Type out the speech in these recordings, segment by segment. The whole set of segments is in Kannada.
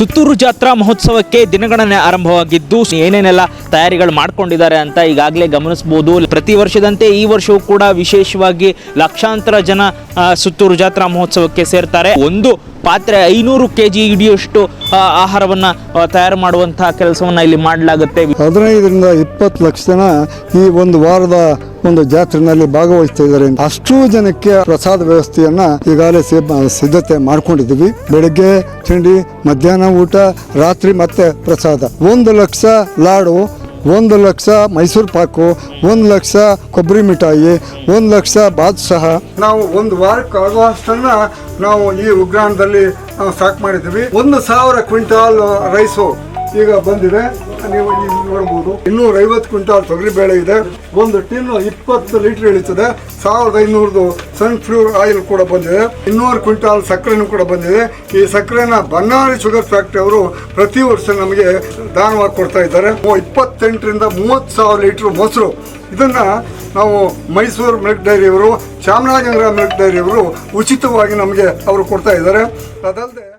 ಸುತ್ತೂರು ಜಾತ್ರಾ ಮಹೋತ್ಸವಕ್ಕೆ ದಿನಗಣನೆ ಆರಂಭವಾಗಿದ್ದು, ಏನೇನೆಲ್ಲ ತಯಾರಿಗಳು ಮಾಡ್ಕೊಂಡಿದ್ದಾರೆ ಅಂತ ಈಗಾಗಲೇ ಗಮನಿಸಬಹುದು. ಪ್ರತಿ ವರ್ಷದಂತೆ ಈ ವರ್ಷವೂ ಕೂಡ ವಿಶೇಷವಾಗಿ ಲಕ್ಷಾಂತರ ಜನ ಸುತ್ತೂರು ಜಾತ್ರಾ ಮಹೋತ್ಸವಕ್ಕೆ ಸೇರ್ತಾರೆ. ಒಂದು ಪಾತ್ರೆ ಐನೂರು ಕೆ ಜಿ ಹಿಡಿಯುವಷ್ಟು ಆಹಾರವನ್ನ ತಯಾರು ಮಾಡುವಂತಹ ಕೆಲಸವನ್ನ ಇಲ್ಲಿ ಮಾಡಲಾಗುತ್ತೆ. ಹದಿನೈದರಿಂದ ಇಪ್ಪತ್ತು ಲಕ್ಷ ಜನ ಈ ಒಂದು ವಾರದ ಒಂದು ಜಾತ್ರೆನಲ್ಲಿ ಭಾಗವಹಿಸ್ತಾ ಇದ್ದಾರೆ. ಅಷ್ಟು ಜನಕ್ಕೆ ಪ್ರಸಾದ ವ್ಯವಸ್ಥೆಯನ್ನ ಈಗಾಗಲೇ ಸಿದ್ಧತೆ ಮಾಡ್ಕೊಂಡಿದ್ದೀವಿ. ಬೆಳಗ್ಗೆ ತಿಂಡಿ, ಮಧ್ಯಾಹ್ನ ಊಟ, ರಾತ್ರಿ ಮತ್ತೆ ಪ್ರಸಾದ. ಒಂದು ಲಕ್ಷ ಲಾಡು ಒಂದು ಲಕ್ಷ ಮೈಸೂರು ಪಾಕು, ಒಂದು ಲಕ್ಷ ಕೊಬ್ಬರಿ ಮಿಠಾಯಿ, ಒಂದು ಲಕ್ಷ ಬಾದ್ಶಾಹ. ನಾವು ಒಂದು ವಾರಕ್ಕೆ ಆಗುವಷ್ಟನ್ನ ನಾವು ಈ ಉಗ್ರಾಣದಲ್ಲಿ ಸ್ಟಾಕ್ ಮಾಡಿದ್ದೀವಿ. ಒಂದು ಸಾವಿರ ಕ್ವಿಂಟಾಲ್ ರೈಸು ಈಗ ಬಂದಿದೆ. ನೀವು ಇಲ್ಲಿ ನೋಡ್ಬೋದು. ಇನ್ನೂರ ಐವತ್ತು ಕ್ವಿಂಟಾಲ್ ತೊಗರಿ ಬೇಳೆ ಇದೆ. ಒಂದು ಟಿನ್ ಇಪ್ಪತ್ತು ಲೀಟರ್ ಇಳಿತದೆ. ಸಾವಿರದ ಐನೂರದು ಸನ್ಫ್ಲೂರ್ ಆಯಿಲ್ ಕೂಡ ಬಂದಿದೆ. ಇನ್ನೂರು ಕ್ವಿಂಟಾಲ್ ಸಕ್ಕರೆನೂ ಕೂಡ ಬಂದಿದೆ. ಈ ಸಕ್ಕರೆನ ಬನ್ನಾರಿ ಶುಗರ್ ಫ್ಯಾಕ್ಟ್ರಿ ಅವರು ಪ್ರತಿ ವರ್ಷ ನಮಗೆ ದಾನವಾಗಿ ಕೊಡ್ತಾ ಇದ್ದಾರೆ. ಇಪ್ಪತ್ತೆಂಟರಿಂದ ಮೂವತ್ತು ಸಾವಿರ ಲೀಟರ್ ಮೊಸರು. ಇದನ್ನ ನಾವು ಮೈಸೂರು ಮಿಲ್ಕ್ ಡೈರಿಯವರು, ಚಾಮರಾಜನಗರ ಮಿಲ್ಕ್ ಡೈರಿಯವರು ಉಚಿತವಾಗಿ ನಮಗೆ ಅವರು ಕೊಡ್ತಾ ಇದ್ದಾರೆ. ಅದಲ್ಲದೆ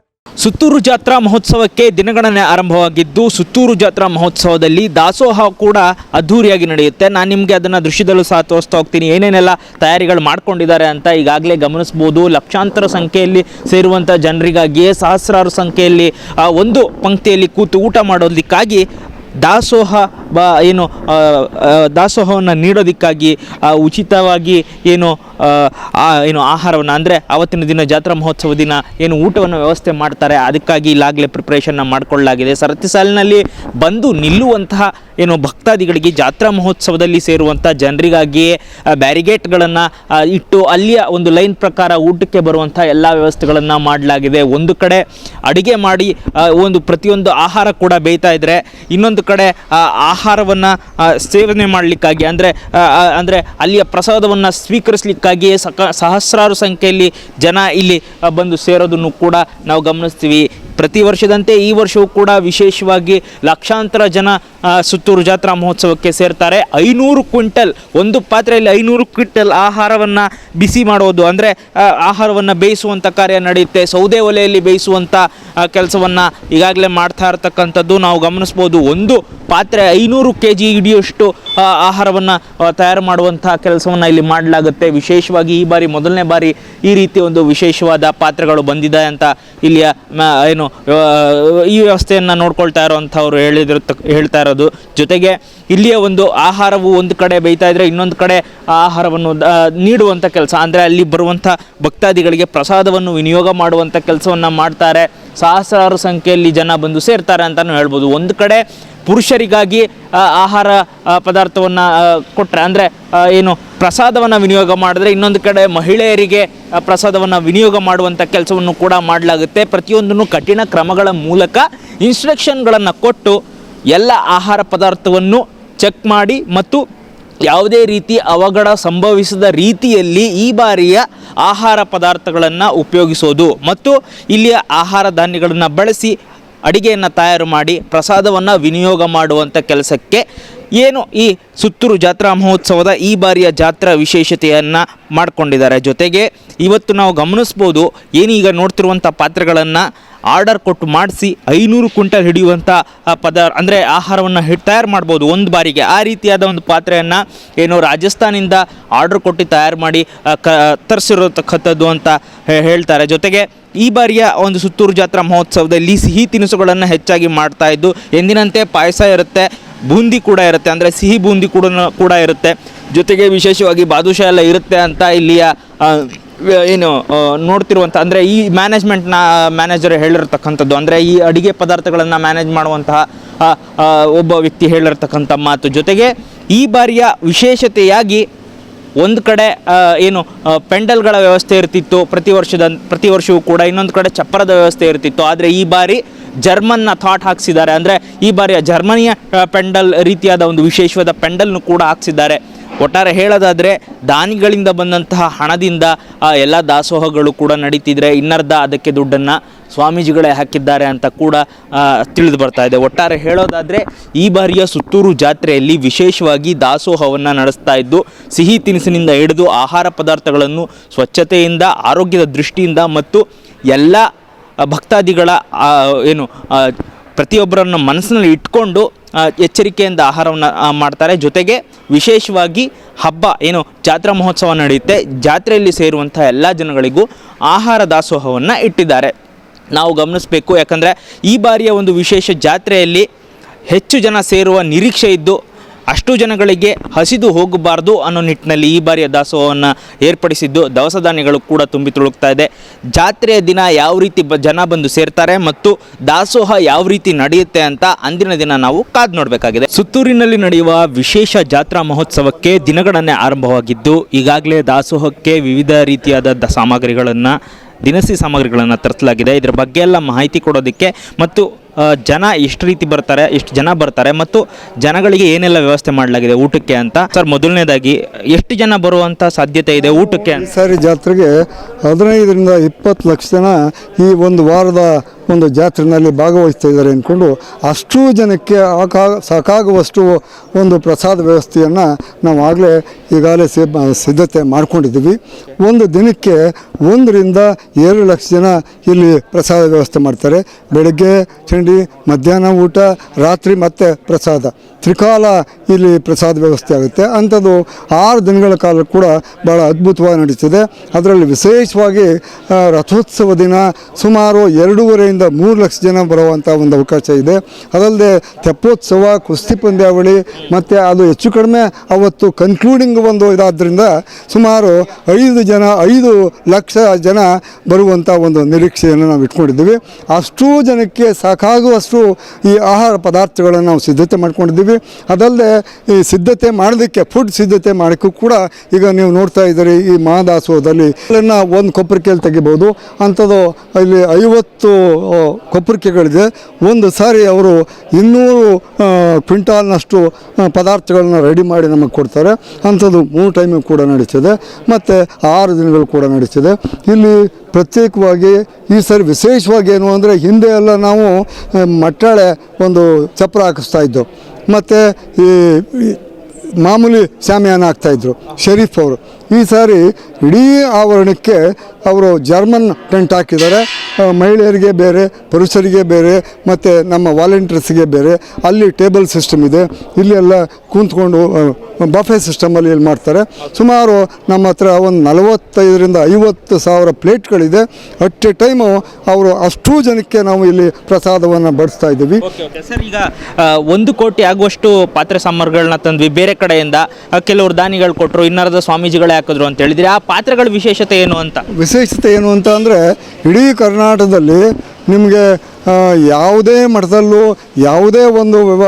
ಸುತ್ತೂರು ಜಾತ್ರಾ ಮಹೋತ್ಸವಕ್ಕೆ ದಿನಗಣನೆ ಆರಂಭವಾಗಿದ್ದು, ಸುತ್ತೂರು ಜಾತ್ರಾ ಮಹೋತ್ಸವದಲ್ಲಿ ದಾಸೋಹ ಕೂಡ ಅದ್ಧೂರಿಯಾಗಿ ನಡೆಯುತ್ತೆ. ನಾನು ನಿಮಗೆ ಅದನ್ನು ದೃಶ್ಯದಲ್ಲೂ ಸಹ ತೋರಿಸ್ತಾ ಹೋಗ್ತೀನಿ. ಏನೇನೆಲ್ಲ ತಯಾರಿಗಳು ಮಾಡ್ಕೊಂಡಿದ್ದಾರೆ ಅಂತ ಈಗಾಗಲೇ ಗಮನಿಸ್ಬೋದು. ಲಕ್ಷಾಂತರ ಸಂಖ್ಯೆಯಲ್ಲಿ ಸೇರುವಂಥ ಜನರಿಗಾಗಿಯೇ ಸಹಸ್ರಾರು ಸಂಖ್ಯೆಯಲ್ಲಿ ಒಂದು ಪಂಕ್ತಿಯಲ್ಲಿ ಕೂತು ಊಟ ಮಾಡೋದಕ್ಕಾಗಿ ದಾಸೋಹ ಬ, ಏನು ದಾಸೋಹವನ್ನು ನೀಡೋದಕ್ಕಾಗಿ ಉಚಿತವಾಗಿ ಏನು ಏನು ಆಹಾರವನ್ನು, ಅಂದರೆ ಆವತ್ತಿನ ದಿನ ಜಾತ್ರಾ ಮಹೋತ್ಸವ ದಿನ ಏನು ಊಟವನ್ನು ವ್ಯವಸ್ಥೆ ಮಾಡ್ತಾರೆ, ಅದಕ್ಕಾಗಿ ಈಗಾಗಲೇ ಪ್ರಿಪ್ರೇಷನ್ನ ಮಾಡಿಕೊಳ್ಳಲಾಗಿದೆ. ಸರತಿ ಸಾಲಿನಲ್ಲಿ ಬಂದು ನಿಲ್ಲುವಂತಹ ಏನು ಭಕ್ತಾದಿಗಳಿಗೆ ಜಾತ್ರಾ ಮಹೋತ್ಸವದಲ್ಲಿ ಸೇರುವಂಥ ಜನರಿಗಾಗಿಯೇ ಬ್ಯಾರಿಗೇಟ್ಗಳನ್ನು ಇಟ್ಟು ಅಲ್ಲಿಯ ಒಂದು ಲೈನ್ ಪ್ರಕಾರ ಊಟಕ್ಕೆ ಬರುವಂಥ ಎಲ್ಲ ವ್ಯವಸ್ಥೆಗಳನ್ನು ಮಾಡಲಾಗಿದೆ. ಒಂದು ಕಡೆ ಅಡುಗೆ ಮಾಡಿ ಒಂದು ಪ್ರತಿಯೊಂದು ಆಹಾರ ಕೂಡ ಬೇಯ್ತಾ ಇದ್ದರೆ ಇನ್ನೊಂದು ಕಡೆ ಆಹಾರವನ್ನು ಸೇವನೆ ಮಾಡಲಿಕ್ಕಾಗಿ, ಅಂದರೆ ಅಂದರೆ ಅಲ್ಲಿಯ ಪ್ರಸಾದವನ್ನು ಸ್ವೀಕರಿಸಲಿಕ್ಕಾಗಿ ಸಕ, ಸಹಸ್ರಾರು ಸಂಖ್ಯೆಯಲ್ಲಿ ಜನ ಇಲ್ಲಿ ಬಂದು ಸೇರೋದನ್ನು ಕೂಡ ನಾವು ಗಮನಿಸ್ತೀವಿ. ಪ್ರತಿ ವರ್ಷದಂತೆ ಈ ವರ್ಷವೂ ಕೂಡ ವಿಶೇಷವಾಗಿ ಲಕ್ಷಾಂತರ ಜನ ಸುತ್ತೂರು ಜಾತ್ರಾ ಮಹೋತ್ಸವಕ್ಕೆ ಸೇರ್ತಾರೆ. ಐನೂರು ಕ್ವಿಂಟಲ್, ಒಂದು ಪಾತ್ರೆಯಲ್ಲಿ ಐನೂರು ಕ್ವಿಂಟಲ್ ಆಹಾರವನ್ನು ಬಿಸಿ ಮಾಡೋದು ಅಂದರೆ ಆಹಾರವನ್ನು ಬೇಯಿಸುವಂಥ ಕಾರ್ಯ ನಡೆಯುತ್ತೆ. ಸೌದೆ ಒಲೆಯಲ್ಲಿ ಬೇಯಿಸುವಂಥ ಕೆಲಸವನ್ನು ಈಗಾಗಲೇ ಮಾಡ್ತಾ ಇರ್ತಕ್ಕಂಥದ್ದು ನಾವು ಗಮನಿಸ್ಬೋದು. ಒಂದು ಪಾತ್ರೆ ಐನೂರು ಕೆ ಜಿ ಹಿಡಿಯುವಷ್ಟು ಆಹಾರವನ್ನು ತಯಾರು ಮಾಡುವಂಥ ಕೆಲಸವನ್ನು ಇಲ್ಲಿ ಮಾಡಲಾಗುತ್ತೆ. ವಿಶೇಷವಾಗಿ ಈ ಬಾರಿ, ಮೊದಲನೇ ಬಾರಿ ಈ ರೀತಿ ಒಂದು ವಿಶೇಷವಾದ ಪಾತ್ರೆಗಳು ಬಂದಿದೆ ಅಂತ ಇಲ್ಲಿಯ ಏನು ಈ ವ್ಯವಸ್ಥೆಯನ್ನು ನೋಡ್ಕೊಳ್ತಾ ಇರೋವಂಥವ್ರು ಹೇಳಿದ್ರು ಹೇಳ್ತಾ ಇರೋದು. ಜೊತೆಗೆ ಇಲ್ಲಿಯ ಒಂದು ಆಹಾರವು ಒಂದು ಕಡೆ ಬೇಯ್ತಾ ಇದ್ರೆ ಇನ್ನೊಂದು ಕಡೆ ಆಹಾರವನ್ನು ನೀಡುವಂಥ ಕೆಲಸ. ಅಂದರೆ ಅಲ್ಲಿ ಬರುವಂಥ ಭಕ್ತಾದಿಗಳಿಗೆ ಪ್ರಸಾದವನ್ನು ವಿನಿಯೋಗ ಮಾಡುವಂಥ ಕೆಲಸವನ್ನು ಮಾಡ್ತಾರೆ. ಸಹಸ್ರಾರು ಸಂಖ್ಯೆಯಲ್ಲಿ ಜನ ಬಂದು ಸೇರ್ತಾರೆ ಅಂತಲೂ ಹೇಳ್ಬೋದು. ಒಂದು ಕಡೆ ಪುರುಷರಿಗಾಗಿ ಆಹಾರ ಪದಾರ್ಥವನ್ನು ಕೊಟ್ಟರೆ ಅಂದರೆ ಏನು ಪ್ರಸಾದವನ್ನು ವಿನಿಯೋಗ ಮಾಡಿದ್ರೆ ಇನ್ನೊಂದು ಕಡೆ ಮಹಿಳೆಯರಿಗೆ ಪ್ರಸಾದವನ್ನು ವಿನಿಯೋಗ ಮಾಡುವಂಥ ಕೆಲಸವನ್ನು ಕೂಡ ಮಾಡಲಾಗುತ್ತೆ. ಪ್ರತಿಯೊಂದನ್ನು ಕಠಿಣ ಕ್ರಮಗಳ ಮೂಲಕ ಇನ್ಸ್ಟ್ರಕ್ಷನ್ಗಳನ್ನು ಕೊಟ್ಟು ಎಲ್ಲ ಆಹಾರ ಪದಾರ್ಥವನ್ನು ಚೆಕ್ ಮಾಡಿ ಮತ್ತು ಯಾವುದೇ ರೀತಿ ಅವಘಡ ಸಂಭವಿಸದ ರೀತಿಯಲ್ಲಿ ಈ ಬಾರಿಯ ಆಹಾರ ಪದಾರ್ಥಗಳನ್ನು ಉಪಯೋಗಿಸೋದು. ಮತ್ತು ಇಲ್ಲಿಯ ಆಹಾರ ಧಾನ್ಯಗಳನ್ನು ಬಳಸಿ ಅಡಿಗೆಯನ್ನು ತಯಾರು ಮಾಡಿ ಪ್ರಸಾದವನ್ನು ವಿನಿಯೋಗ ಮಾಡುವಂಥ ಕೆಲಸಕ್ಕೆ ಏನು ಈ ಸುತ್ತೂರು ಜಾತ್ರಾ ಮಹೋತ್ಸವದ ಈ ಬಾರಿಯ ಜಾತ್ರಾ ವಿಶೇಷತೆಯನ್ನು ಮಾಡಿಕೊಂಡಿದ್ದಾರೆ. ಜೊತೆಗೆ ಇವತ್ತು ನಾವು ಗಮನಿಸ್ಬೋದು ಏನೀಗ ನೋಡ್ತಿರುವಂಥ ಪಾತ್ರೆಗಳನ್ನು ಆರ್ಡರ್ ಕೊಟ್ಟು ಮಾಡಿಸಿ ಐನೂರು ಕ್ವಿಂಟಲ್ ಹಿಡಿಯುವಂಥ ಪದ, ಅಂದರೆ ಆಹಾರವನ್ನು ತಯಾರು ಮಾಡ್ಬೋದು ಒಂದು ಬಾರಿಗೆ. ಆ ರೀತಿಯಾದ ಒಂದು ಪಾತ್ರೆಯನ್ನು ಏನು ರಾಜಸ್ಥಾನಿಂದ ಆರ್ಡರ್ ಕೊಟ್ಟು ತಯಾರು ಮಾಡಿ ಕ, ತರಿಸಿರತಕ್ಕಂಥದ್ದು ಅಂತ ಹೇಳ್ತಾರೆ. ಜೊತೆಗೆ ಈ ಬಾರಿಯ ಒಂದು ಸುತ್ತೂರು ಜಾತ್ರಾ ಮಹೋತ್ಸವದಲ್ಲಿ ಸಿಹಿ ತಿನಿಸುಗಳನ್ನು ಹೆಚ್ಚಾಗಿ ಮಾಡ್ತಾ ಇದ್ದು, ಎಂದಿನಂತೆ ಪಾಯಸ ಇರುತ್ತೆ ಬೂಂದಿ ಕೂಡ ಇರುತ್ತೆ, ಅಂದರೆ ಸಿಹಿ ಬೂಂದಿ ಕೂಡ ಕೂಡ ಇರುತ್ತೆ. ಜೊತೆಗೆ ವಿಶೇಷವಾಗಿ ಬಾದುಷಾ ಎಲ್ಲ ಇರುತ್ತೆ ಅಂತ ಇಲ್ಲಿಯ ಏನು ನೋಡ್ತಿರುವಂಥ ಅಂದರೆ ಈ ಮ್ಯಾನೇಜ್ಮೆಂಟ್ನ ಮ್ಯಾನೇಜರ್ ಹೇಳಿರ್ತಕ್ಕಂಥದ್ದು, ಅಂದರೆ ಈ ಅಡಿಗೆ ಪದಾರ್ಥಗಳನ್ನು ಮ್ಯಾನೇಜ್ ಮಾಡುವಂತಹ ಒಬ್ಬ ವ್ಯಕ್ತಿ ಹೇಳಿರ್ತಕ್ಕಂಥ ಮಾತು. ಜೊತೆಗೆ ಈ ಬಾರಿಯ ವಿಶೇಷತೆಯಾಗಿ ಒಂದು ಕಡೆ ಏನು ಪೆಂಡಲ್ಗಳ ವ್ಯವಸ್ಥೆ ಇರ್ತಿತ್ತು, ಪ್ರತಿ ವರ್ಷದ, ಪ್ರತಿ ವರ್ಷವೂ ಕೂಡ ಇನ್ನೊಂದು ಕಡೆ ಚಪ್ಪರದ ವ್ಯವಸ್ಥೆ ಇರ್ತಿತ್ತು. ಆದರೆ ಈ ಬಾರಿ ಜರ್ಮನ್ನ ಥಾಟ್ ಹಾಕ್ಸಿದ್ದಾರೆ. ಅಂದರೆ ಈ ಬಾರಿಯ ಜರ್ಮನಿಯ ಪೆಂಡಲ್ ರೀತಿಯಾದ ಒಂದು ವಿಶೇಷವಾದ ಪೆಂಡಲ್ನು ಕೂಡ ಹಾಕ್ಸಿದ್ದಾರೆ. ಒಟ್ಟಾರೆ ಹೇಳೋದಾದರೆ, ದಾನಿಗಳಿಂದ ಬಂದಂತಹ ಹಣದಿಂದ ಎಲ್ಲ ದಾಸೋಹಗಳು ಕೂಡ ನಡೀತಿದ್ರೆ ಇನ್ನರ್ಧ ಅದಕ್ಕೆ ದುಡ್ಡನ್ನು ಸ್ವಾಮೀಜಿಗಳೇ ಹಾಕಿದ್ದಾರೆ ಅಂತ ಕೂಡ ತಿಳಿದು ಬರ್ತಾ ಇದೆ. ಒಟ್ಟಾರೆ ಹೇಳೋದಾದರೆ, ಈ ಬಾರಿಯ ಸುತ್ತೂರು ಜಾತ್ರೆಯಲ್ಲಿ ವಿಶೇಷವಾಗಿ ದಾಸೋಹವನ್ನು ನಡೆಸ್ತಾ ಇದ್ದು, ಸಿಹಿ ತಿನಿಸಿನಿಂದ ಹಿಡಿದು ಆಹಾರ ಪದಾರ್ಥಗಳನ್ನು ಸ್ವಚ್ಛತೆಯಿಂದ, ಆರೋಗ್ಯದ ದೃಷ್ಟಿಯಿಂದ ಮತ್ತು ಎಲ್ಲ ಭಕ್ತಾದಿಗಳ ಏನು ಪ್ರತಿಯೊಬ್ಬರನ್ನು ಮನಸ್ಸಿನಲ್ಲಿ ಇಟ್ಕೊಂಡು ಎಚ್ಚರಿಕೆಯಿಂದ ಆಹಾರವನ್ನು ಮಾಡ್ತಾರೆ. ಜೊತೆಗೆ ವಿಶೇಷವಾಗಿ ಹಬ್ಬ, ಏನು, ಜಾತ್ರಾ ಮಹೋತ್ಸವ ನಡೆಯುತ್ತೆ. ಜಾತ್ರೆಯಲ್ಲಿ ಸೇರುವಂಥ ಎಲ್ಲ ಜನಗಳಿಗೂ ಆಹಾರ ದಾಸೋಹವನ್ನು ಇಟ್ಟಿದ್ದಾರೆ. ನಾವು ಗಮನಿಸಬೇಕು, ಯಾಕಂದರೆ ಈ ಬಾರಿಯ ಒಂದು ವಿಶೇಷ ಜಾತ್ರೆಯಲ್ಲಿ ಹೆಚ್ಚು ಜನ ಸೇರುವ ನಿರೀಕ್ಷೆ ಇದ್ದು ಅಷ್ಟು ಜನಗಳಿಗೆ ಹಸಿದು ಹೋಗಬಾರ್ದು ಅನ್ನೋ ನಿಟ್ಟಿನಲ್ಲಿ ಈ ಬಾರಿಯ ದಾಸೋಹವನ್ನು ಏರ್ಪಡಿಸಿದ್ದು ದವಸ ಧಾನ್ಯಗಳು ಕೂಡ ತುಂಬಿ ತುಳುಕ್ತಾ ಇದೆ. ಜಾತ್ರೆಯ ದಿನ ಯಾವ ರೀತಿ ಬ ಜನ ಬಂದು ಸೇರ್ತಾರೆ ಮತ್ತು ದಾಸೋಹ ಯಾವ ರೀತಿ ನಡೆಯುತ್ತೆ ಅಂತ ಅಂದಿನ ದಿನ ನಾವು ಕಾದು ನೋಡಬೇಕಾಗಿದೆ. ಸುತ್ತೂರಿನಲ್ಲಿ ನಡೆಯುವ ವಿಶೇಷ ಜಾತ್ರಾ ಮಹೋತ್ಸವಕ್ಕೆ ದಿನಗಣನೆ ಆರಂಭವಾಗಿದ್ದು, ಈಗಾಗಲೇ ದಾಸೋಹಕ್ಕೆ ವಿವಿಧ ರೀತಿಯಾದ ದ ಸಾಮಗ್ರಿಗಳನ್ನು, ದಿನಸಿ ಸಾಮಗ್ರಿಗಳನ್ನು ತರಿಸಲಾಗಿದೆ. ಇದರ ಬಗ್ಗೆ ಎಲ್ಲ ಮಾಹಿತಿ ಕೊಡೋದಕ್ಕೆ ಮತ್ತು ಜನ ಎಷ್ಟು ರೀತಿ ಬರ್ತಾರೆ ಎಷ್ಟು ಜನ ಬರ್ತಾರೆ ಮತ್ತು ಜನಗಳಿಗೆ ಏನೆಲ್ಲ ವ್ಯವಸ್ಥೆ ಮಾಡಲಾಗಿದೆ ಊಟಕ್ಕೆ ಅಂತ? ಸರ್, ಮೊದಲನೇದಾಗಿ, ಎಷ್ಟು ಜನ ಬರುವಂಥ ಸಾಧ್ಯತೆ ಇದೆ ಊಟಕ್ಕೆ? ಈ ಸಾರಿ, ಜಾತ್ರೆಗೆ ಹದಿನೈದರಿಂದ ಇಪ್ಪತ್ತು ಲಕ್ಷ ಜನ ಈ ಒಂದು ವಾರದ ಒಂದು ಜಾತ್ರೆಯಲ್ಲಿ ಭಾಗವಹಿಸ್ತಾ ಇದ್ದಾರೆ ಅಂದ್ಕೊಂಡು ಅಷ್ಟೂ ಜನಕ್ಕೆ ಸಾಕಾಗುವಷ್ಟು ಒಂದು ಪ್ರಸಾದ ವ್ಯವಸ್ಥೆಯನ್ನು ನಾವು ಆಗಲೇ ಈಗಾಗಲೇ ಸಿದ್ಧತೆ ಮಾಡ್ಕೊಂಡಿದ್ದೀವಿ. ಒಂದು ದಿನಕ್ಕೆ ಒಂದರಿಂದ ಏಳು ಲಕ್ಷ ಜನ ಇಲ್ಲಿ ಪ್ರಸಾದ ವ್ಯವಸ್ಥೆ ಮಾಡ್ತಾರೆ. ಬೆಳಗ್ಗೆ ಚಂಡಿ ಮಧ್ಯಾಹ್ನ ಊಟ, ರಾತ್ರಿ ಮತ್ತೆ ಪ್ರಸಾದ. ತ್ರಿಕಾಲ ಇಲ್ಲಿ ಪ್ರಸಾದ ವ್ಯವಸ್ಥೆ ಆಗುತ್ತೆ. ಅಂಥದ್ದು ಆರು ದಿನಗಳ ಕಾಲ ಕೂಡ ಭಾಳ ಅದ್ಭುತವಾಗಿ ನಡೀತದೆ. ಅದರಲ್ಲಿ ವಿಶೇಷವಾಗಿ ರಥೋತ್ಸವ ದಿನ ಸುಮಾರು ಎರಡೂವರೆಯಿಂದ ಮೂರು ಲಕ್ಷ ಜನ ಬರುವಂಥ ಒಂದು ಅವಕಾಶ ಇದೆ. ಅದಲ್ಲದೆ ತೆಪ್ಪೋತ್ಸವ, ಕುಸ್ತಿ ಪಂದ್ಯಾವಳಿ ಮತ್ತು ಅದು ಹೆಚ್ಚು ಕಡಿಮೆ ಅವತ್ತು ಕನ್ಕ್ಲೂಡಿಂಗ್ ಒಂದು ಇದಾದ್ದರಿಂದ ಸುಮಾರು ಐದು ಜನ, ಐದು ಲಕ್ಷ ಜನ ಬರುವಂಥ ಒಂದು ನಿರೀಕ್ಷೆಯನ್ನು ನಾವು ಇಟ್ಕೊಂಡಿದ್ದೀವಿ. ಅಷ್ಟು ಜನಕ್ಕೆ ಸಾಕಾಗುವಷ್ಟು ಈ ಆಹಾರ ಪದಾರ್ಥಗಳನ್ನು ನಾವು ಸಿದ್ಧತೆ ಮಾಡ್ಕೊಂಡಿದ್ದೀವಿ. ಅದಲ್ಲದೆ ಈ ಸಿದ್ಧತೆ ಮಾಡೋದಕ್ಕೆ ಫುಡ್ ಸಿದ್ಧತೆ ಮಾಡೋಕ್ಕೂ ಕೂಡ ಈಗ ನೀವು ನೋಡ್ತಾ ಇದ್ದೀರಿ ಈ ಮಹಾದಾಸೋಹದಲ್ಲಿ ಅದನ್ನು ಒಂದು ಕೊಪ್ಪರಿಕೆಯಲ್ಲಿ ತೆಗಿಬೋದು. ಅಂಥದ್ದು ಇಲ್ಲಿ ಐವತ್ತು ಕೊಪ್ಪರಿಕೆಗಳಿದೆ ಒಂದು ಸಾರಿ ಅವರು ಇನ್ನೂರು ಕ್ವಿಂಟಾಲ್ನಷ್ಟು ಪದಾರ್ಥಗಳನ್ನ ರೆಡಿ ಮಾಡಿ ನಮಗೆ ಕೊಡ್ತಾರೆ. ಅಂಥದ್ದು ಮೂರು ಟೈಮಿಗೆ ಕೂಡ ನಡೀತದೆ. ಮತ್ತು ಆರು ದಿನಗಳು ಕೂಡ ನಡೀತಿದೆ. ಇಲ್ಲಿ ಪ್ರತ್ಯೇಕವಾಗಿ ಈ ಸರಿ ವಿಶೇಷವಾಗಿ ಏನು ಅಂದರೆ ಹಿಂದೆ ಎಲ್ಲ ನಾವು ಮಟ್ಟಾಳೆ ಒಂದು ಚಪ್ರ ಹಾಕಿಸ್ತಾ ಇದ್ದೋ. ಮತ್ತು ಈ ಈ, ಮಾಮೂಲಿ ಶಾಮಿಯಾನ ಹಾಕ್ತಾಯಿದ್ರು ಶರೀಫ್ ಅವರು. ಈ ಸಾರಿ ಇಡೀ ಆವರಣಕ್ಕೆ ಅವರು ಜರ್ಮನ್ ಟೆಂಟ್ ಹಾಕಿದ್ದಾರೆ. ಮಹಿಳೆಯರಿಗೆ ಬೇರೆ, ಪುರುಷರಿಗೆ ಬೇರೆ, ಮತ್ತು ನಮ್ಮ ವಾಲಂಟಿಯರ್ಸ್ಗೆ ಬೇರೆ. ಅಲ್ಲಿ ಟೇಬಲ್ ಸಿಸ್ಟಮ್ ಇದೆ. ಇಲ್ಲಿ ಎಲ್ಲ ಕೂತ್ಕೊಂಡು ಬಫೆ ಸಿಸ್ಟಮಲ್ಲಿ ಇಲ್ಲಿ ಮಾಡ್ತಾರೆ. ಸುಮಾರು ನಮ್ಮ ಹತ್ರ ಒಂದು ನಲವತ್ತೈದರಿಂದ ಐವತ್ತು ಸಾವಿರ ಪ್ಲೇಟ್ಗಳಿದೆ. ಅಟ್ ಎ ಟೈಮು ಅವರು ಅಷ್ಟೂ ಜನಕ್ಕೆ ನಾವು ಇಲ್ಲಿ ಪ್ರಸಾದವನ್ನು ಬಡಿಸ್ತಾ ಇದ್ದೀವಿ. ಸರ್ ಈಗ ಒಂದು ಕೋಟಿ ಆಗುವಷ್ಟು ಪಾತ್ರೆ ಸಾಮಾನುಗಳನ್ನ ತಂದ್ವಿ. ಬೇರೆ ಕಡೆಯಿಂದ ಕೆಲವರು ದಾನಿಗಳು ಕೊಟ್ಟರು ಇನ್ನರ್ಧ ಸ್ವಾಮೀಜಿಗಳೇ ಹಾಕಿದ್ರು ಅಂತ ಹೇಳಿದ್ರೆ. ಆ ಪಾತ್ರಗಳ ವಿಶೇಷತೆ ಏನು ಅಂತ? ವಿಶೇಷತೆ ಏನು ಅಂತ ಅಂದರೆ, ಇಡೀ ಕರ್ನಾಟಕದಲ್ಲಿ ನಿಮಗೆ ಯಾವುದೇ ಮಠದಲ್ಲೂ, ಯಾವುದೇ ಒಂದು ವ್ಯವ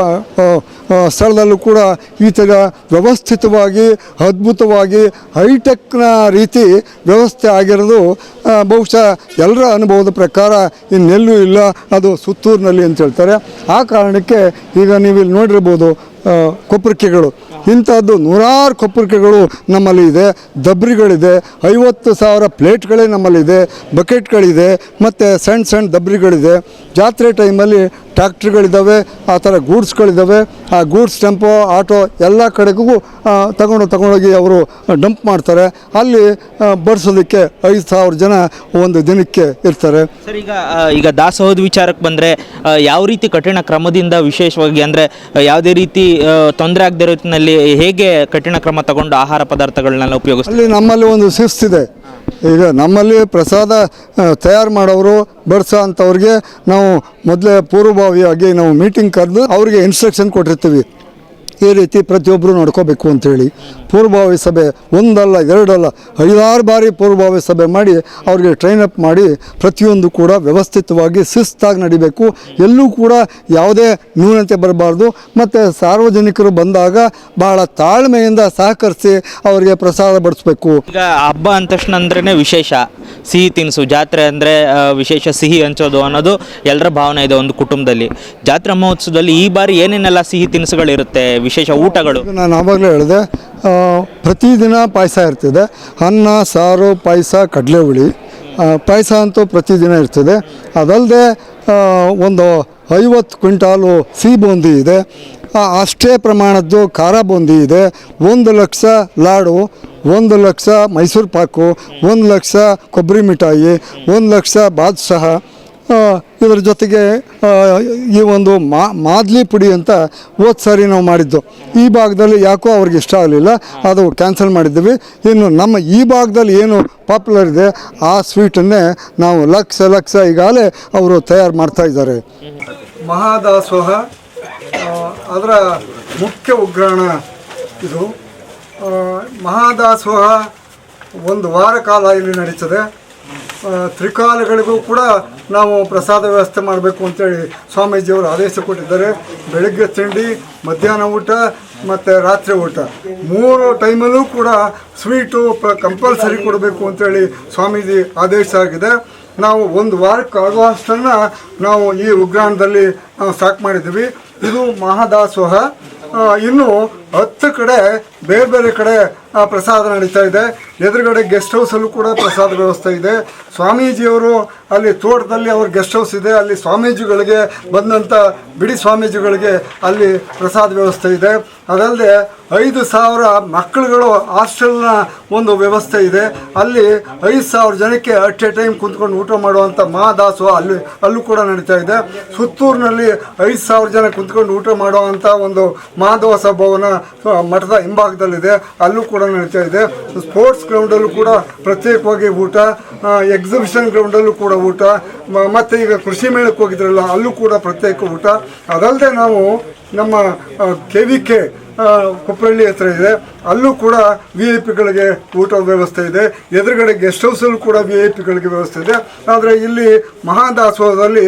ಸ್ಥಳದಲ್ಲೂ ಕೂಡ ಈ ಥರ ವ್ಯವಸ್ಥಿತವಾಗಿ, ಅದ್ಭುತವಾಗಿ, ಹೈಟೆಕ್ನ ರೀತಿ ವ್ಯವಸ್ಥೆ ಆಗಿರೋದು ಬಹುಶಃ ಎಲ್ಲರ ಅನುಭವದ ಪ್ರಕಾರ ಇನ್ನೆಲ್ಲೂ ಇಲ್ಲ. ಅದು ಸುತ್ತೂರಿನಲ್ಲಿ ಅಂತ ಹೇಳ್ತಾರೆ. ಆ ಕಾರಣಕ್ಕೆ ಈಗ ನೀವು ಇಲ್ಲಿ ನೋಡಿರ್ಬೋದು ಕೊಪ್ಪರಿಕೆಗಳು ಇಂಥದ್ದು ನೂರಾರು ಕೊಪ್ಪರಿಕೆಗಳು ನಮ್ಮಲ್ಲಿ ಇದೆ ದಬ್ರಿಗಳಿದೆ, ಐವತ್ತು ಸಾವಿರ ಪ್ಲೇಟ್ಗಳೇ ನಮ್ಮಲ್ಲಿದೆ, ಬಕೆಟ್ಗಳಿದೆ, ಮತ್ತು ಸಣ್ಣ ಸಣ್ಣ ದಬ್ರಿಗಳಿದೆ. ಜಾತ್ರೆ ಟೈಮಲ್ಲಿ ಟ್ಯಾಕ್ಟ್ರಿಗಳಿದ್ದಾವೆ ಆ ಥರ ಗೂಡ್ಸ್ಗಳಿದ್ದಾವೆ, ಆ ಗೂಡ್ಸ್, ಟೆಂಪೋ, ಆಟೋ ಎಲ್ಲ ಕಡೆಗೂ ತಗೊಂಡು ತಗೊಂಡೋಗಿ ಅವರು ಡಂಪ್ ಮಾಡ್ತಾರೆ. ಅಲ್ಲಿ ಬಡಿಸೋದಕ್ಕೆ ಐದು ಸಾವಿರ ಜನ ಒಂದು ದಿನಕ್ಕೆ ಇರ್ತಾರೆ. ಸರ್, ಈಗ ಈಗ ದಾಸೋಹದ ವಿಚಾರಕ್ಕೆ ಬಂದರೆ ಯಾವ ರೀತಿ ಕಠಿಣ ಕ್ರಮದಿಂದ ವಿಶೇಷವಾಗಿ ಅಂದರೆ ಯಾವುದೇ ರೀತಿ ತೊಂದರೆ ಆಗದೇ ರೀತಿಯಲ್ಲಿ ಹೇಗೆ ಕಠಿಣ ಕ್ರಮ ತಗೊಂಡು ಆಹಾರ ಪದಾರ್ಥಗಳನ್ನೆಲ್ಲ ಉಪಯೋಗಿಸ್ತಾರೆ? ಅಲ್ಲಿ ನಮ್ಮಲ್ಲಿ ಒಂದು ಶಿಸ್ತಿದೆ. ಈಗ ನಮ್ಮಲ್ಲಿ ಪ್ರಸಾದ ತಯಾರು ಮಾಡೋರು ಬಡ್ಸೋ ಅಂಥವ್ರಿಗೆ ನಾವು ಮೊದಲೇ ಪೂರ್ವಭಾವಿಯಾಗಿ ನಾವು ಮೀಟಿಂಗ್ ಕರೆದು ಅವ್ರಿಗೆ ಇನ್ಸ್ಟ್ರಕ್ಷನ್ ಕೊಟ್ಟಿರ್ತೀವಿ. ಈ ರೀತಿ ಪ್ರತಿಯೊಬ್ಬರು ನೋಡ್ಕೋಬೇಕು ಅಂತೇಳಿ ಪೂರ್ವಭಾವಿ ಸಭೆ ಒಂದಲ್ಲ, ಎರಡಲ್ಲ, ಐದಾರು ಬಾರಿ ಪೂರ್ವಭಾವಿ ಸಭೆ ಮಾಡಿ ಅವ್ರಿಗೆ ಟ್ರೈನ್ ಅಪ್ ಮಾಡಿ ಪ್ರತಿಯೊಂದು ಕೂಡ ವ್ಯವಸ್ಥಿತವಾಗಿ ಶಿಸ್ತಾಗಿ ನಡಿಬೇಕು. ಎಲ್ಲೂ ಕೂಡ ಯಾವುದೇ ನ್ಯೂನತೆ ಬರಬಾರ್ದು. ಮತ್ತು ಸಾರ್ವಜನಿಕರು ಬಂದಾಗ ಬಹಳ ತಾಳ್ಮೆಯಿಂದ ಸಹಕರಿಸಿ ಅವರಿಗೆ ಪ್ರಸಾದ ಬಡಿಸ್ಬೇಕು. ಈಗ ಹಬ್ಬ ಅಂದ ತಕ್ಷಣ ಅಂದ್ರೇ ವಿಶೇಷ. ಸಿಹಿ ತಿನಿಸು, ಜಾತ್ರೆ ಅಂದರೆ ವಿಶೇಷ ಸಿಹಿ ಹಂಚೋದು ಅನ್ನೋದು ಎಲ್ಲರ ಭಾವನೆ ಇದೆ ಒಂದು ಕುಟುಂಬದಲ್ಲಿ. ಜಾತ್ರಾ ಮಹೋತ್ಸವದಲ್ಲಿ ಈ ಬಾರಿ ಏನೇನೆಲ್ಲ ಸಿಹಿ ತಿನಿಸುಗಳಿರುತ್ತೆ? ವಿಶೇಷ ಊಟಗಳು? ನಾನು ಆವಾಗಲೇ ಹೇಳಿದೆ ಪ್ರತಿದಿನ ಪಾಯಸ ಇರ್ತದೆ. ಅನ್ನ, ಸಾರು, ಪಾಯಸ ಕಡಲೆ ಹುಳಿ ಪಾಯಸ ಅಂತೂ ಪ್ರತಿದಿನ ಇರ್ತದೆ. ಅದಲ್ಲದೆ ಒಂದು ಐವತ್ತು ಕ್ವಿಂಟಾಲು ಸಿಹಿ ಬೂಂದಿ ಇದೆ ಅಷ್ಟೇ ಪ್ರಮಾಣದ್ದು ಖಾರ ಬೂಂದಿ ಇದೆ. ಒಂದು ಲಕ್ಷ ಲಾಡು, ಒಂದು ಲಕ್ಷ ಮೈಸೂರು ಪಾಕು, ಒಂದು ಲಕ್ಷ ಕೊಬ್ಬರಿ ಮಿಠಾಯಿ, ಒಂದು ಲಕ್ಷ ಬಾದ್ಶಾಹ ಇದರ ಜೊತೆಗೆ ಈ ಒಂದು ಮಾ, ಮಾದ್ಲಿ ಪುಡಿ ಅಂತ ಹೋದ ಸಾರಿ ನಾವು ಮಾಡಿದ್ದು. ಈ ಭಾಗದಲ್ಲಿ ಯಾಕೋ ಅವ್ರಿಗೆ ಇಷ್ಟ ಆಗಲಿಲ್ಲ, ಅದು ಕ್ಯಾನ್ಸಲ್ ಮಾಡಿದ್ದೀವಿ ಇನ್ನು ನಮ್ಮ ಈ ಭಾಗದಲ್ಲಿ ಏನು ಪಾಪ್ಯುಲರ್ ಇದೆ, ಆ ಸ್ವೀಟನ್ನೇ ನಾವು ಲಕ್ಷ ಲಕ್ಷ ಈಗಾಗಲೇ ಅವರು ತಯಾರು ಮಾಡ್ತಾ ಇದ್ದಾರೆ. ಮಹಾದಾಸೋಹ ಅದರ ಮುಖ್ಯ ಉಗ್ರಾಣ ಇದು. ಮಹಾದಾಸೋಹ ಒಂದು ವಾರ ಕಾಲ ಇಲ್ಲಿ ನಡೀತದೆ. ತ್ರಿಕಾಲಗಳಿಗೂ ಕೂಡ ನಾವು ಪ್ರಸಾದ ವ್ಯವಸ್ಥೆ ಮಾಡಬೇಕು ಅಂತೇಳಿ ಸ್ವಾಮೀಜಿಯವರು ಆದೇಶ ಕೊಟ್ಟಿದ್ದಾರೆ. ಬೆಳಗ್ಗೆ ತಿಂಡಿ, ಮಧ್ಯಾಹ್ನ ಊಟ ಮತ್ತು ರಾತ್ರಿ ಊಟ. ಮೂರು ಟೈಮಲ್ಲೂ ಕೂಡ ಸ್ವೀಟು ಕಂಪಲ್ಸರಿ ಕೊಡಬೇಕು ಅಂತೇಳಿ ಸ್ವಾಮೀಜಿ ಆದೇಶ ಆಗಿದೆ. ನಾವು ಒಂದು ವಾರಕ್ಕೆ ಆಗುವಷ್ಟನ್ನು ನಾವು ಈ ಉಗ್ರಾಣದಲ್ಲಿ ನಾವು ಸ್ಟಾಕ್ ಮಾಡಿದ್ದೀವಿ. ಇದು ಮಹಾದಾಸೋಹ. ಇನ್ನು ಹತ್ತು ಕಡೆ, ಬೇರೆ ಬೇರೆ ಕಡೆ ಪ್ರಸಾದ ನಡೀತಾ ಇದೆ. ಎದುರುಗಡೆ ಗೆಸ್ಟ್ ಹೌಸಲ್ಲೂ ಕೂಡ ಪ್ರಸಾದ ವ್ಯವಸ್ಥೆ ಇದೆ. ಸ್ವಾಮೀಜಿಯವರು ಅಲ್ಲಿ ತೋಟದಲ್ಲಿ ಅವ್ರ ಗೆಸ್ಟ್ ಹೌಸ್ ಇದೆ. ಅಲ್ಲಿ ಸ್ವಾಮೀಜಿಗಳಿಗೆ ಬಂದಂಥ ಬಿಡಿ ಸ್ವಾಮೀಜಿಗಳಿಗೆ ಅಲ್ಲಿ ಪ್ರಸಾದ ವ್ಯವಸ್ಥೆ ಇದೆ. ಅದಲ್ಲದೆ ಐದು ಸಾವಿರ ಮಕ್ಕಳುಗಳು ಹಾಸ್ಟೆಲ್ನ ಒಂದು ವ್ಯವಸ್ಥೆ ಇದೆ. ಅಲ್ಲಿ ಐದು ಸಾವಿರ ಜನಕ್ಕೆ ಅಟ್ ಎ ಟೈಮ್ ಕುಂತ್ಕೊಂಡು ಊಟ ಮಾಡುವಂಥ ಮಹಾದಾಸೋ ಅಲ್ಲಿ, ಅಲ್ಲೂ ಕೂಡ ನಡೀತಾ ಇದೆ. ಸುತ್ತೂರಿನಲ್ಲಿ ಐದು ಸಾವಿರ ಜನ ಕುಂತ್ಕೊಂಡು ಊಟ ಮಾಡುವಂಥ ಒಂದು ಮಹಾದಾಸ ಭವನ ಮಠದ ಹಿಂಭಾಗದಲ್ಲಿದೆ. ಅಲ್ಲೂ ಕೂಡ ನಡೀತಾ ಇದೆ. ಸ್ಪೋರ್ಟ್ಸ್ ಗ್ರೌಂಡಲ್ಲೂ ಕೂಡ ಪ್ರತ್ಯೇಕವಾಗಿ ಊಟ ಎಕ್ಸಿಬಿಷನ್ ಗ್ರೌಂಡಲ್ಲೂ ಕೂಡ ಊಟ ಮತ್ತು ಈಗ ಕೃಷಿ ಮೇಳಕ್ಕೆ ಹೋಗಿದ್ರಲ್ಲ, ಅಲ್ಲೂ ಕೂಡ ಪ್ರತ್ಯೇಕ ಊಟ. ಅದಲ್ಲದೆ ನಾವು ನಮ್ಮ ಕೆ ವಿ ಕೆ ಕೊಪ್ಪಳ್ಳಿ ಹತ್ರ ಇದೆ. ಅಲ್ಲೂ ಕೂಡ ವಿ ಐ ಪಿಗಳಿಗೆ ಊಟದ ವ್ಯವಸ್ಥೆ ಇದೆ. ಎದುರುಗಡೆ ಗೆಸ್ಟ್ ಹೌಸಲ್ಲೂ ಕೂಡ ವಿ ಐ ಪಿಗಳಿಗೆ ವ್ಯವಸ್ಥೆ ಇದೆ. ಆದರೆ ಇಲ್ಲಿ ಮಹಾದಾಸೋಹದಲ್ಲಿ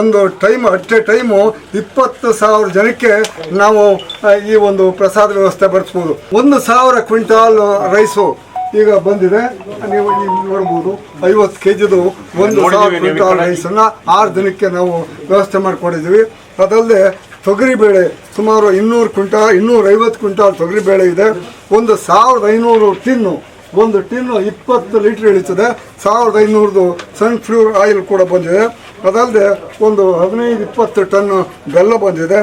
ಒಂದು ಟೈಮ್ ಅಟ್ ಎ ಟೈಮು ಇಪ್ಪತ್ತು ಸಾವಿರ ಜನಕ್ಕೆ ನಾವು ಈ ಒಂದು ಪ್ರಸಾದ ವ್ಯವಸ್ಥೆ ಬರ್ಸ್ಬೋದು ಒಂದು ಸಾವಿರ ಕ್ವಿಂಟಾಲ್ ರೈಸು ಈಗ ಬಂದಿದೆ. ನೀವು ಈಗ ನೋಡ್ಬೋದು ಐವತ್ತು ಕೆ ಜಿದು ಒಂದು ಸಾವಿರ ಕ್ವಿಂಟಾಲ್ ರೈಸನ್ನು ಆರು ದಿನಕ್ಕೆ ನಾವು ವ್ಯವಸ್ಥೆ ಮಾಡಿಕೊಂಡಿದ್ದೀವಿ. ಅದಲ್ಲದೆ ತೊಗರಿಬೇಳೆ ಸುಮಾರು ಇನ್ನೂರು ಕ್ವಿಂಟಾಲ್, ಇನ್ನೂರೈವತ್ತು ಕ್ವಿಂಟಾಲ್ ತೊಗರಿಬೇಳೆ ಇದೆ. ಒಂದು ಸಾವಿರದ ಐನೂರು ಟಿನ್ನು, ಒಂದು ಟಿನ್ನು ಇಪ್ಪತ್ತು ಲೀಟ್ರ್ ಇಳಿತದೆ. ಸಾವಿರದ ಐನೂರದು ಸನ್ಫ್ಲೂರ್ ಆಯಿಲ್ ಕೂಡ ಬಂದಿದೆ. ಅದಲ್ಲದೆ ಒಂದು ಹದಿನೈದು, ಇಪ್ಪತ್ತು ಟನ್ ಬೆಲ್ಲ ಬಂದಿದೆ.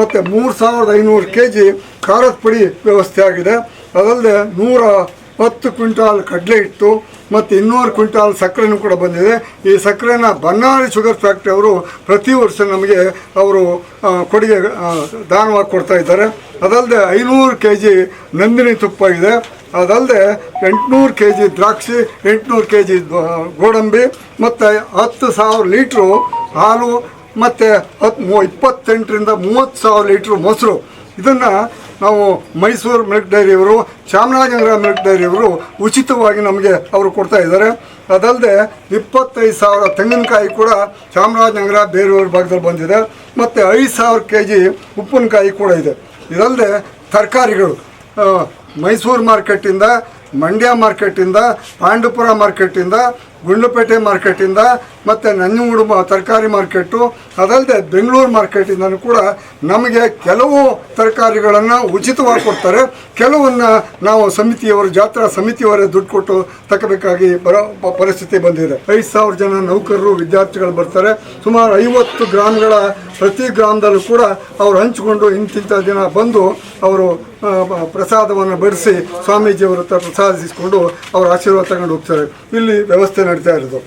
ಮತ್ತು ಮೂರು ಸಾವಿರದ ಐನೂರು ಕೆ ಜಿ ಖಾರದ ಪುಡಿ ವ್ಯವಸ್ಥೆ ಆಗಿದೆ. ಅದಲ್ಲದೆ ನೂರ ಹತ್ತು ಕ್ವಿಂಟಾಲ್ ಕಡಲೆ ಇತ್ತು ಮತ್ತು ಇನ್ನೂರು ಕ್ವಿಂಟಾಲ್ ಸಕ್ಕರೆನೂ ಕೂಡ ಬಂದಿದೆ. ಈ ಸಕ್ಕರೆನ ಬನ್ನಾರಿ ಶುಗರ್ ಫ್ಯಾಕ್ಟ್ರಿ ಅವರು ಪ್ರತಿ ವರ್ಷ ನಮಗೆ ಅವರು ಕೊಡುಗೆ ದಾನವಾಗಿ ಕೊಡ್ತಾ ಇದ್ದಾರೆ. ಅದಲ್ಲದೆ ಐನೂರು ಕೆ ಜಿ ನಂದಿನಿ ತುಪ್ಪ ಇದೆ. ಅದಲ್ಲದೆ ಎಂಟುನೂರು ಕೆ ಜಿ ದ್ರಾಕ್ಷಿ, ಎಂಟುನೂರು ಕೆ ಜಿ ಗೋಡಂಬಿ ಮತ್ತು ಹತ್ತು ಸಾವಿರ ಲೀಟ್ರು ಹಾಲು ಮತ್ತು ಹತ್ತು, ಮೂ, ಇಪ್ಪತ್ತೆಂಟರಿಂದ ಮೂವತ್ತು ಸಾವಿರ ಲೀಟ್ರು ಮೊಸರು. ಇದನ್ನು ನಾವು ಮೈಸೂರು ಮಿಲ್ಕ್ ಡೈರಿಯವರು, ಚಾಮರಾಜನಗರ ಮಿಲ್ಕ್ ಡೈರಿಯವರು ಉಚಿತವಾಗಿ ನಮಗೆ ಅವರು ಕೊಡ್ತಾ ಇದ್ದಾರೆ. ಅದಲ್ಲದೆ ಇಪ್ಪತ್ತೈದು ಸಾವಿರ ತೆಂಗಿನಕಾಯಿ ಕೂಡ ಚಾಮರಾಜನಗರ ಬೇರೆಯವ್ರ ಭಾಗದಲ್ಲಿ ಬಂದಿದೆ. ಮತ್ತು ಐದು ಸಾವಿರ ಕೆ ಜಿ ಉಪ್ಪಿನಕಾಯಿ ಕೂಡ ಇದೆ. ಇದಲ್ಲದೆ ತರಕಾರಿಗಳು ಮೈಸೂರು ಮಾರ್ಕೆಟಿಂದ, ಮಂಡ್ಯ ಮಾರ್ಕೆಟಿಂದ, ಪಾಂಡುಪುರ ಮಾರ್ಕೆಟಿಂದ ಗುಂಡ್ಲುಪೇಟೆ ಮಾರ್ಕೆಟಿಂದ ಮತ್ತು ನಂಜನಗೂಡು ತರಕಾರಿ ಮಾರ್ಕೆಟು ಅದಲ್ಲದೆ ಬೆಂಗಳೂರು ಮಾರ್ಕೆಟಿಂದನೂ ಕೂಡ ನಮಗೆ ಕೆಲವು ತರಕಾರಿಗಳನ್ನು ಉಚಿತವಾಗಿ ಕೊಡ್ತಾರೆ. ಕೆಲವನ್ನು ನಾವು ಸಮಿತಿಯವರು, ಜಾತ್ರಾ ಸಮಿತಿಯವರೇ ದುಡ್ಡು ಕೊಟ್ಟು ತಗೋಬೇಕಾಗಿ ಬರೋ ಪರಿಸ್ಥಿತಿ ಬಂದಿದೆ. ಐದು ಸಾವಿರ ಜನ ನೌಕರರು, ವಿದ್ಯಾರ್ಥಿಗಳು ಬರ್ತಾರೆ. ಸುಮಾರು ಐವತ್ತು ಗ್ರಾಮಗಳ ಪ್ರತಿ ಗ್ರಾಮದಲ್ಲೂ ಕೂಡ ಅವರು ಹಂಚಿಕೊಂಡು ಇಂತಿಂಥ ದಿನ ಬಂದು ಅವರು ಪ್ರಸಾದವನ್ನು ಬಡಿಸಿ ಸ್ವಾಮೀಜಿಯವರ ಹತ್ರ ಪ್ರಸಾದಿಸಿಕೊಂಡು ಅವರ ಆಶೀರ್ವಾದ ತಗೊಂಡು ಹೋಗ್ತಾರೆ. ಇಲ್ಲಿ ವ್ಯವಸ್ಥೆ ನಡೀತಾ ಇರೋದು